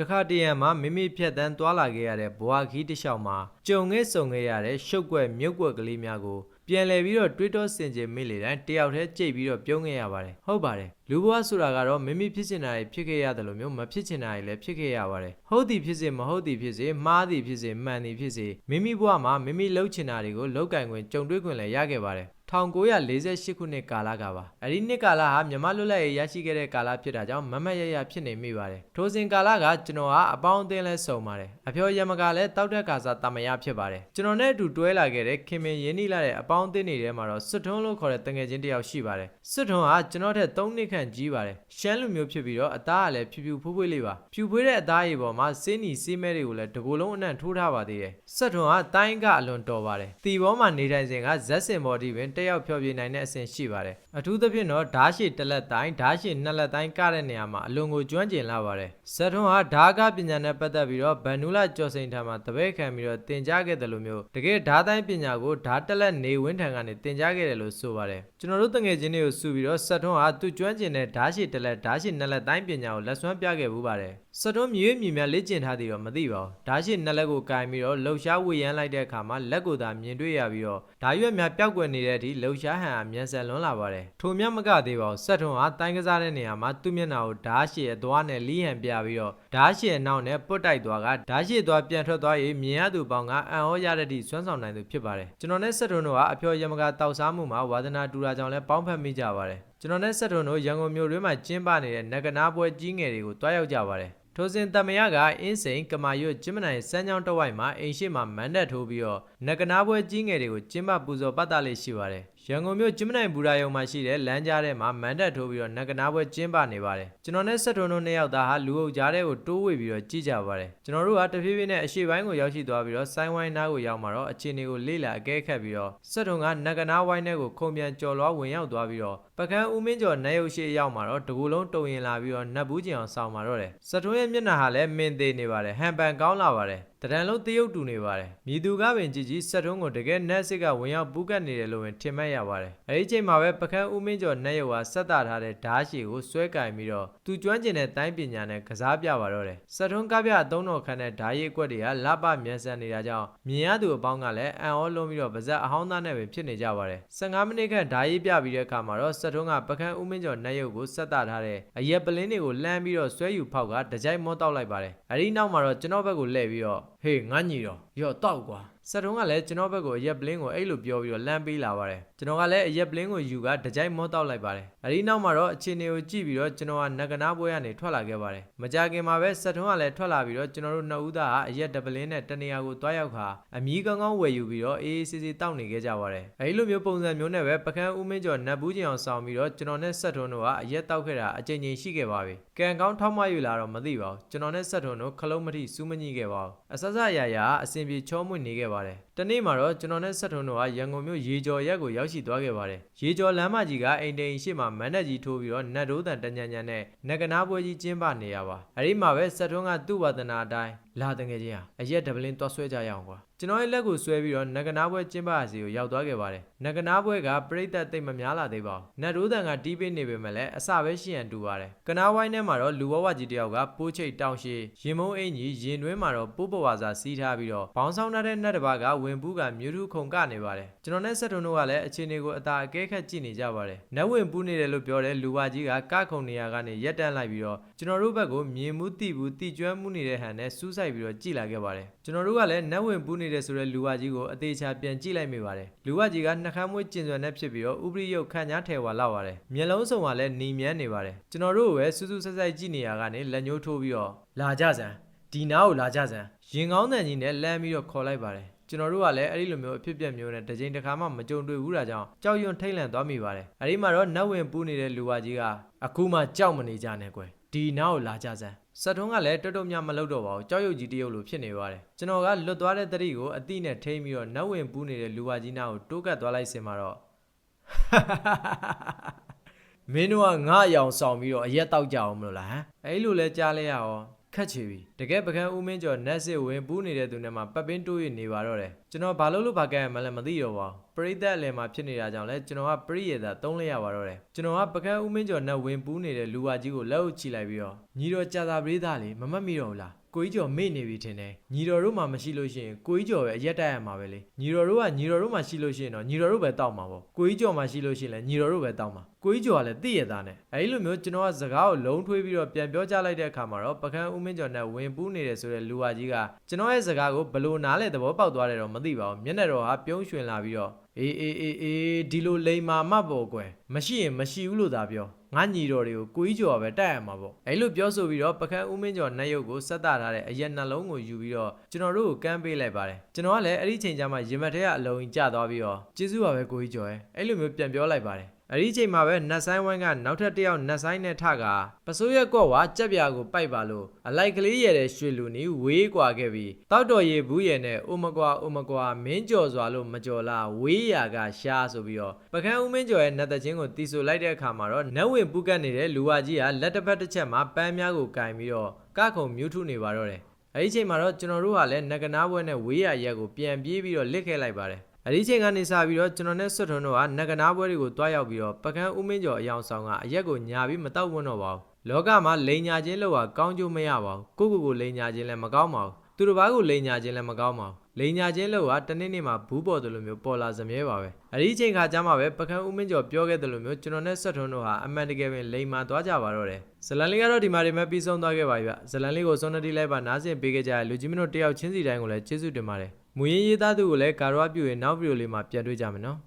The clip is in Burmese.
တခါတရံမှာမိမိဖြတ်တန်းသွားလာခဲ့ရတဲ့ဘဝခီးတစ်လျှောက်မှာကြုံခဲ့ဆုံခဲ့ရတဲ့ရှုပ်ွက်မြုပ်ွက်ကလေးများကိုပြန်လည်ပြီးတော့တွေးတောဆင်ခြင်မိလေတိုင်းတယောက်တည်းကြိတ်ပြီးတော့ပြုံးခဲ့ရပါတယ်ဟုတ်ပါတယ်လူဘဝဆိုတာကတော့မိမိဖြစ်ချင်တာတွေဖြစ်ခဲ့ရတယ်လို့မျိုးမဖြစ်ချင်တာတွေလည်းဖြစ်ခဲ့ရပါတယ်ဟုတ်သည်ဖြစ်စေမဟုတ်သည်ဖြစ်စေမှားသည်ဖြစ်စေမှန်သည်ဖြစ်စေမိမိဘဝမှာမိမိလှုပ်ချင်တာတွေကိုလောက်ကင်ခွင့်ကြုံတွေ့ခွင့်လည်းရခဲ့ပါတယ် 1948ခုနှစ်ကာလကပါအဲ့ဒီနှစ်ကာလဟာမြမလွတ်လပ်ရေးရရှိခဲ့တဲ့ကာလဖြစ်တာကြောင့်မမတ်ရရဖြစ်နေမိပါတယ်ထိုစဉ်ကာလကကျွန်တော်ဟာအပေါင်းအသင်းလဲစုံပါတယ်အဖျော်ယမကလည်းတောက်တက်ကာစာတမယဖြစ်ပါတယ်ကျွန်တော်နဲ့အတူတွဲလာခဲ့တဲ့ခင်မင်ရင်းနှီးလာတဲ့အပေါင်းအသင်းတွေထဲမှာတော့စွတ်ထွန်းလို့ခေါ်တဲ့တငယ်ချင်းတစ်ယောက်ရှိပါတယ်စွတ်ထွန်းဟာကျွန်တော်ထက်3နှစ်ခန့်ကြီးပါတယ်ရှမ်းလူမျိုးဖြစ်ပြီးတော့အသားကလည်းဖြူဖြူဖွေးဖွေးလေးပါဖြူဖွေးတဲ့အသားရည်ပေါ်မှာစေးနီစေးမဲတွေကိုလည်းတကူလုံးအနှံ့ထိုးထားပါသေးတယ်စွတ်ထွန်းဟာတိုင်းကအလွန်တော်ပါတယ်တီဘောမှာနေထိုင်စဉ်ကဇက်စင်ဘော်ဒီပင်တက်ရောက်ဖျော်ဖြေနိုင်တဲ့အဆင့်ရှိပါတယ်အထူးသဖြင့်တော့ဓာတ်ရှိတစ်လက်တိုင်းဓာတ်ရှိနှစ်လက်တိုင်းကတဲ့နေရာမှာအလွန်ကိုကျွမ်းကျင်လာပါတယ်ဇက်ထွန်းဟာဓာကပညာနဲ့ပတ်သက်ပြီးတော့ဗန်နူလာကျော်စိန်ထံမှာတပည့်ခံပြီးတော့တင်ကြားခဲ့တယ်လို့မျိုးတကယ်ဓာတ်တိုင်းပညာကိုဓာတ်တက်လက်နေဝင်းထံကနေတင်ကြားခဲ့တယ်လို့ဆိုပါတယ်ကျွန်တော်တို့တငယ်ချင်းတွေကိုစုပြီးတော့ဇက်ထွန်းဟာသူကျွမ်းကျင်တဲ့ဓာတ်ရှိတစ်လက်ဓာတ်ရှိနှစ်လက်တိုင်းပညာကိုလက်စွမ်းပြခဲ့မှုပါတယ်ဇက်ထွန်းမြေမြမြလေ့ကျင့်ထားသည်တော့မသိပါဘူးဓာတ်ရှိနှစ်လက်ကိုကင်ပြီးတော့လှုပ်ရှားဝေယမ်းလိုက်တဲ့အခါမှာလက်ကိုသာမြင်တွေ့ရပြီးတော့ဓာရွက်များပျောက်ကွယ်နေတဲ့အထိလှုပ်ရှားဟန်အမြန်ဆန်လွန်းလာပါတယ်ထိုမြတ်မကသေးပါဘူးဆက်ထွန်းဟာတိုင်းကစားတဲ့နေရာမှာသူ့မျက်နှာကိုဓာတ်ရှိအသွားနဲ့လီးဟန်ပြပြီးတော့ဓာတ်ရှိအနောက်နဲ့ပုတ်တိုက်သွားကဓာတ်ရှိသွားပြန်ထွက်သွား၍မြင်ရသူပေါင်းကအံ့ဩရတဲ့ထိစွမ်းဆောင်နိုင်သူဖြစ်ပါတယ်ကျွန်တော်နဲ့ဆက်ထွန်းတို့ဟာအဖျော်ယမကတောက်စားမှုမှာဝါသနာတူတာကြောင့်လည်းပေါင်းဖက်မိကြပါတယ်ကျွန်တော်နဲ့ဆက်ထွန်းတို့ရန်ကုန်မြို့တွင်းမှာကျင်းပနေတဲ့နဂနာပွဲကြီးငယ်တွေကိုတွားရောက်ကြပါတယ် ထိုစဉ်တမယကအင်းစိန်ကမာရွတ်ကျင်းမနိုင်စမ်းချောင်းတစ်ဝိုက်မှာအိမ်ရှိမှာမန်တက်ထိုးပြီးတော့နဂနာပွဲကြီးငယ်တွေကိုကျင်းပပူဇော်ပတ်တာလေးရှိပါတယ်ရန်ကုန်မြို့ကျင်းမနိုင်ဘူရာယုံမှာရှိတဲ့လမ်းကြားထဲမှာမန်တက်ထိုးပြီးတော့နဂနာပွဲကျင်းပနေပါတယ်ကျွန်တော်နဲ့ဆက်ထွန်းတို့နှစ်ယောက်သားဟာလူအုပ်ကြားထဲကိုတိုးဝေပြီးတော့ကြည့်ကြပါတယ်ကျွန်တော်တို့ကတဖြည်းဖြည်းနဲ့အရှိပိုင်းကိုရောက်ရှိသွားပြီးတော့ဆိုင်းဝိုင်းနားကိုရောက်မှာတော့အခြေအနေကိုလေ့လာအကဲခတ်ပြီးတော့ဆက်ထွန်းကနဂနာဝိုင်းထဲကိုခုံပြန်ကြော်လွားဝင်ရောက်သွားပြီးတော့ပကန်းဦးမင်းကျော်နတ်ရုပ်ရှိရောက်မှာတော့တကူလုံးတုံရင်လာပြီးတော့နတ်ဘူးကျင်အောင်စောင်းมาတော့တယ်ဆက်ထွန်းရဲ့မျက်နှာဟာလည်းမင်းသေးနေပါတယ်ဟန်ပန်ကောင်းလာပါတယ်တရံလုံးတရုတ်တူနေပါတယ်မြည်သူကပင်ကြည်ကြီးဆက်ထွန်းကိုတကယ်နတ်စစ်ကဝင်ရောက်ပူးကတ်နေတယ်လို့ဝင်ထင်မှတ်ရပါတယ်အဲဒီချိန်မှာပဲပကန်းဦးမင်းကျော်နတ်ရုပ်ဟာဆက်တာထားတဲ့ဓာတ်ရှည်ကိုဆွဲကင်ပြီးတော့သူကျွမ်းကျင်တဲ့တိုင်းပညာနဲ့ကစားပြပါတော့တယ်ဆက်ထွန်းကပြအသုံးတော်ခန့်တဲ့ဓာတ်ရည်ကွက်တွေကလပမြန်ဆန်နေတာကြောင့်မြင်ရသူအပေါင်းကလည်းအံ့ဩလုံးပြီးတော့ပါဇက်အဟောင်းသားနဲ့ပဲဖြစ်နေကြပါတယ်15မိနစ်ခန့်ဓာတ်ရည်ပြပြီးတဲ့အခါမှာတော့ဆက်ထွန်းကပကန်းဦးမင်းကျော်နတ်ရုပ်ကိုဆက်တာထားတဲ့အရက်ပလင်းတွေကိုလှမ်းပြီးတော့ဆွဲယူဖောက်ကတကြိုက်မောတောက်လိုက်ပါတယ်အဲဒီနောက်မှာတော့ကျွန်တော်ဘက်ကိုလှည့်ပြီးတော့ ဟေးငါညီတော့ရော့တောက်ကွာ ဆက်တုံးကလည်းကျွန်တော်ဘက်ကိုအရက်ပလင်းကိုအဲ့လိုပြောပြီးတော့လမ်းပေးလာပါတယ်ကျွန်တော်ကလည်းအရက်ပလင်းကိုယူကတကြိုက်မောတောက်လိုက်ပါတယ်အဲဒီနောက်မှာတော့အခြေအနေကိုကြည့်ပြီးတော့ကျွန်တော်ကနဂနာပွဲကနေထွက်လာခဲ့ပါတယ်မကြခင်မှာပဲဆက်တုံးကလည်းထွက်လာပြီးတော့ကျွန်တော်တို့နှစ်ဦးသားကအရက်တပလင်းနဲ့တနေရာကိုတွားရောက်ခါအမီးကောင်းကောင်းဝယ်ယူပြီးတော့အေးအေးဆေးဆေးတောက်နေခဲ့ကြပါတယ်အဲဒီလိုမျိုးပုံစံမျိုးနဲ့ပဲပကန်းဦးမင်းကျော်နတ်ဘူးကျင်အောင်ဆောင်ပြီးတော့ကျွန်တော်နဲ့ဆက်ထွန်းတို့ကအရက်တောက်ခဲ့တာအကြိမ်ကြိမ်ရှိခဲ့ပါပြီကံကောင်းထောက်မယူလာတော့မသိပါဘူးကျွန်တော်နဲ့ဆက်ထွန်းတို့ခလုံးမထိစူးမညိခဲ့ပါဘူးအဆဆအရာရာအဆင်ပြေချောမွေ့နေခဲ့ပါတယ်တနေ့မှာတော့ကျွန်တော်နဲ့ဆက်ထွန်းတို့ကရန်ကုန်မြို့ရေကျော်ရက်ကိုရောက်ရှိသွားခဲ့ပါတယ်ရေကျော်လမ်းမကြီးကအိမ်တိန်ရှိမှမန်တက်ကြီးထိုးပြီးတော့နတ်ရိုးတန်တညံညံနဲ့နဂနာပွဲကြီးကျင်းပနေရပါအဲဒီမှာပဲဆက်ထွန်းကသူ့ဝါဒနာအတိုင်း လာတငယ်ချင်းဟာအရက်ဒပလင်းတွားဆွဲကြရအောင်ကွာကျွန်တော်ရဲ့လက်ကိုဆွဲပြီးတော့နဂနာပွဲကျင်းပရစီကိုရောက်သွားခဲ့ပါတယ်နဂနာပွဲကပြိသက်သိမ့်မများလာသေးပါဘူးနတ်ရိုးတန်ကတီးပေးနေပေမဲ့လည်းအစပဲရှိရန်တူပါတယ်ကနာဝိုင်းထဲမှာတော့လူဘဝကြီးတယောက်ကပိုးချိတ်တောင်းရှိရင်မုံအင်ကြီးရင်တွင်းမှာတော့ပိုးပဝါစာစီးထားပြီးတော့ဘောင်းဆောင်တဲ့နတ်တစ်ပါးကဝင်ပူးကမြူထုခုံကနေပါတယ်ကျွန်တော်နဲ့ဆက်ထုံတို့ကလည်းအခြေအနေကိုအသာအကဲခတ်ကြည့်နေကြပါတယ်နတ်ဝင်ပူးနေတယ်လို့ပြောတဲ့လူဝကြီးကကခုံနေရကနေရက်တန်းလိုက်ပြီးတော့ကျွန်တော်တို့ဘက်ကိုမြင်မှုတိဘူးတိကျွမ်းမှုနေတဲ့ဟန်နဲ့စူးစိုက်ပြီးတော့ကြည့်လာခဲ့ပါတယ်ကျွန်တော်တို့ကလည်းနတ်ဝင်ပူးနေတယ်ဆိုတဲ့လူဝကြီးကိုအသေးချာပြန်ကြည့်လိုက်မိပါတယ်လူဝကြီးကနှခမ်းမွေးကျင်စွယ်နဲ့ဖြစ်ပြီးတော့ဥပရိယုတ်ခန့်ညားထဲဝါလောက်ပါတယ်မျက်လုံးစုံကလည်းหนีမြန်းနေပါတယ်ကျွန်တော်တို့ကိုပဲစူးစူးဆက်ဆက်ကြည့်နေရကနေလက်ညှိုးထိုးပြီးတော့လာကြစမ်းဒီနားကိုလာကြစမ်းရင်ကောင်းတန်ကြီးနဲ့လမ်းပြီးတော့ခေါ်လိုက်ပါတယ်ကျွန်တော်တို့ကလည်းအဲ့ဒီလိုမျိုးအဖြစ်အပျက်မျိုးနဲ့တစ်ချိန်တစ်ခါမှမကြုံတွေ့ဘူးတာကြောင့်ကြောက်ရွံ့ထိတ်လန့်သွားမိပါတယ်အဲ့ဒီမှာတော့နတ်ဝင်ပူးနေတဲ့လူဝကြီးကအခုမှကြောက်မနေကြနဲ့ကွယ်ဒီနားကိုလာကြစမ်း စက်ထုံးကလည်းတွတ်တွတ်မြမလုပ်တော့ပါဘူးကြောက်ရွံ့ကြီးတရုပ်လိုဖြစ်နေပါတယ်ကျွန်တော်ကလွတ်သွားတဲ့တတိကိုအတိနဲ့ထိမ့်ပြီးတော့နတ်ဝင်ပူးနေတဲ့လူဝကြီးနားကိုတိုးကတ်သွားလိုက်စင်မှာတော့မင်းတို့ကငါအယောင်ဆောင်ပြီးတော့အရက်တောက်ကြအောင်မလို့လားဟမ်အဲ့လိုလဲကြားလဲရအောင် ခက်ချီပြီတကယ်ပကန်းဦးမင်းကျော်နတ်စစ်ဝင်ပူးနေတဲ့သူနဲ့မှပတ်ပင်းတိုးရနေပါတော့တယ်ကျွန်တော်ဘာလို့လို့ဘာကဲရမှလည်းမသိတော့ပါဘူးပပရိသတ်အလယ်မှာဖြစ်နေတာကြောင့်လဲကျွန်တော်ကပရိယေသာသုံးလိုက်ရပါတော့တယ်ကျွန်တော်ကပကန်းဦးမင်းကျော်နဲ့ဝင်ပူးနေတဲ့လူဝါကြီးကိုလက်အုပ်ချီလိုက်ပြီးတော့ညီတော်ကြာသာပရိသတ်လေမမတ်မိတော့ဘူးလား ကိုကြီးကျော်မေ့နေပြီထင်တယ်ညီတော်တို့မှမရှိလို့ရှိရင်ကိုကြီးကျော်ပဲအရက်တက်ရမှာပဲလေညီတော်တို့ကညီတော်တို့မှရှိလို့ရှိရင်တော့ညီတော်တို့ပဲတောက်မှာပေါ့ကိုကြီးကျော်မှရှိလို့ရှိရင်လည်းညီတော်တို့ပဲတောက်မှာကိုကြီးကျော်ကလည်းသိရသားနဲ့အဲဒီလိုမျိုးကျွန်တော်ကစကားကိုလုံးထွေးပြီးတော့ပြန်ပြောကြလိုက်တဲ့အခါမှာတော့ပကန်းဦးမင်းကျော်နဲ့ဝင်ပူးနေတယ်ဆိုတဲ့လူဝါကြီးကကျွန်တော်ရဲ့စကားကိုဘလို့နားလဲသဘောပေါက်သွားတယ်တော့မသိပါဘူးမျက်နှာတော်ဟာပြုံးရွှင်လာပြီးတော့အေးအေးအေးအေးဒီလိုလိန်မာမှတ်ပေါ်ကွယ်မရှိရင်မရှိဘူးလို့သာပြော ငါညီတော်တွေကိုကိုကြီးကျော်ကပဲတိုက်ရမှာပေါ့အဲလိုပြောဆိုပြီးတော့ပကန်းဦးမင်းကျော်နတ်ရုပ်ကိုဆက်တာထားတဲ့အရက်နှလုံးကိုယူပြီးတော့ကျွန်တော်တို့ကိုကမ်းပေးလိုက်ပါတယ်ကျွန်တော်ကလည်းအဲ့ဒီချိန်ကျမှရင်မက်ထဲကအလုံးကြီးကျသွားပြီးတော့ကျေးဇူးပါပဲကိုကြီးကျော်ရဲ့အဲ့လိုမျိုးပြန်ပြောလိုက်ပါတယ် အဲ့ဒီချိန်မှာပဲနတ်ဆိုင်ဝိုင်းကနောက်ထပ်တစ်ယောက်နတ်ဆိုင်နဲ့ထကပစိုးရက်ကော့ဝါကြက်ပြာကိုပိုက်ပါလို့အလိုက်ကလေးရတဲ့ရွှေလူနီဝေးကွာခဲ့ပြီးတောက်တော်ရည်ဘူးရယ်နဲ့အိုမကွာအိုမကွာမင်းကြော်စွာလို့မကြော်လားဝေးရာကရှားဆိုပြီးတော့ပကန်းဦးမင်းကျော်ရဲ့နတ်သက်ချင်းကိုတီးဆိုလိုက်တဲ့အခါမှာတော့နတ်ဝင်ပူကတ်နေတဲ့လူဝါကြီးကလက်တစ်ဖက်တစ်ချက်မှာပန်းများကိုကင်ပြီးတော့ကခုံမြူးထုနေပါတော့တယ်အဲ့ဒီချိန်မှာတော့ကျွန်တော်တို့ကလည်းနဂနာဘွဲနဲ့ဝေးရရက်ကိုပြန်ပြေးပြီးတော့လစ်ခဲ့လိုက်ပါတယ် အဲ့ဒီချိန်ကနေစပြီးတော့ကျွန်တော်နဲ့ဆွတ်ထွန်းတို့ကနဂနာဘွဲတွေကိုတွားရောက်ပြီးတော့ပကန်းဦးမင်းကျော်အယောင်ဆောင်ကအရက်ကိုညာပြီးမတော့ဝန်းတော့ပါဘူးလောကမှာလိန်ညာချင်းလို့ကကောင်းကျိုးမရပါဘူးကိုကိုကိုလိန်ညာချင်းလည်းမကောင်းပါဘူးသူတစ်ပါးကိုလိန်ညာချင်းလည်းမကောင်းပါဘူးလိန်ညာချင်းလို့ကတနေ့နေ့မှာဘူးပေါ်တယ်လို့မျိုးပေါ်လာစမြဲပါပဲအဲ့ဒီချိန်ခါကျမှပဲပကန်းဦးမင်းကျော်ပြောခဲ့တယ်လို့မျိုးကျွန်တော်နဲ့ဆွတ်ထွန်းတို့ဟာအမှန်တကယ်ပင်လိန်မာသွားကြပါတော့တယ်ဇလန်လေးကတော့ဒီမှာဒီမှာပြီးဆုံးသွားခဲ့ပါပြီဗျဇလန်လေးကိုစွန်နတီလိုက်ပါနားဆင်ပေးခဲ့ကြတဲ့လူကြီးမတို့တယောက်ချင်းစီတိုင်းကိုလည်းကျေးဇူးတင်ပါတယ် မူရင်းရေးသားသူကိုလည်းကာရွားပြူရင်နောက်ဗီဒီယိုလေးမှာပြန်တွေ့ကြမယ်နော်